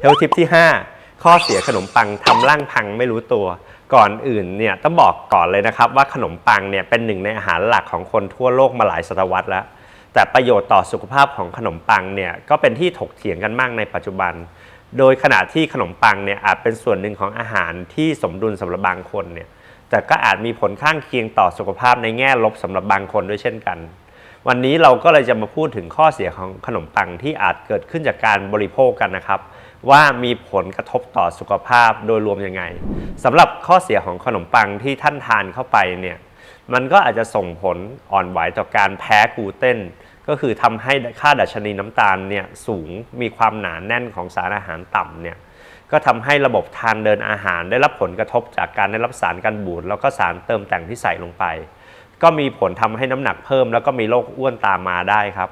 เทลทิปที่ 5 ข้อเสียขนมปังทำร่างพังไม่รู้ตัว ก่อนอื่นเนี่ยต้องบอกก่อนเลยนะครับว่าขนมปังเนี่ยเป็นหนึ่งในอาหารหลักของคนทั่วโลกมาหลายศตวรรษแล้ว แต่ประโยชน์ต่อสุขภาพของขนมปังเนี่ยก็เป็นที่ถกเถียงกันมากในปัจจุบัน โดยขณะที่ขนมปังเนี่ยอาจเป็นส่วนหนึ่งของอาหารที่สมดุลสำหรับบางคนเนี่ยแต่ก็อาจมีผลข้างเคียงต่อสุขภาพในแง่ลบสำหรับบางคนด้วยเช่นกัน วันนี้เราก็เลยจะมาพูดถึงข้อเสียของขนมปังที่อาจเกิดขึ้นจากการบริโภคกันนะครับ ว่ามีผลกระทบต่อสุขภาพโดยรวมยังไงสำหรับข้อเสียของขนมปังที่ท่านทานเข้าไปเนี่ยมันก็อาจจะส่งผลอ่อนไหวต่อการแพ้กลูเตนก็คือทำให้ค่าดัชนีน้ำตาลเนี่ยสูงมีความหนาแน่นของสารอาหารต่ำเนี่ยก็ทำให้ระบบทางเดินอาหารได้รับผลกระทบจากการได้รับสารกันบูดแล้วก็สารเติมแต่งที่ใส่ลงไป ก็มีผลทำให้น้ำหนักเพิ่ม แล้วก็มีโรคอ้วนตามมาได้ครับ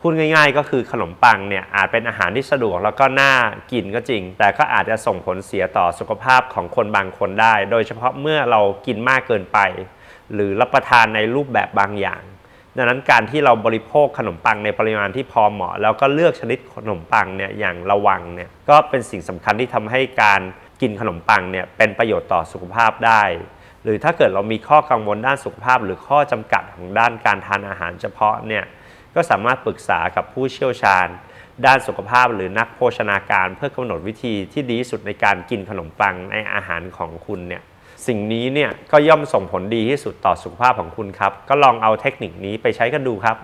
พูดง่ายๆ ก็คือขนมปังเนี่ยอาจเป็นอาหารที่สะดวกแล้วก็น่ากินก็จริง แต่ก็อาจจะส่งผลเสียต่อสุขภาพของคนบางคนได้ โดยเฉพาะเมื่อเรากินมากเกินไป หรือรับประทานในรูปแบบบางอย่าง ดังนั้นการที่เราบริโภคขนมปังในปริมาณที่พอเหมาะ แล้วก็เลือกชนิดขนมปังเนี่ยอย่างระวังเนี่ยก็เป็นสิ่งสำคัญที่ทำให้การกินขนมปังเนี่ยเป็นประโยชน์ต่อสุขภาพได้ หรือถ้าเกิดเรามีข้อกังวลด้านสุขภาพ หรือข้อจำกัดของด้านการทานอาหารเฉพาะเนี่ย ก็สามารถปรึกษากับผู้เชี่ยวชาญ ด้านสุขภาพหรือนักโภชนาการ เพื่อกำหนดวิธีที่ดีสุดในการกินขนมปังในอาหารของคุณเนี่ยสิ่งนี้เนี่ยก็ย่อมส่งผลดีที่สุดต่อสุขภาพของคุณครับ ก็ลองเอาเทคนิคนี้ไปใช้กันดูครับ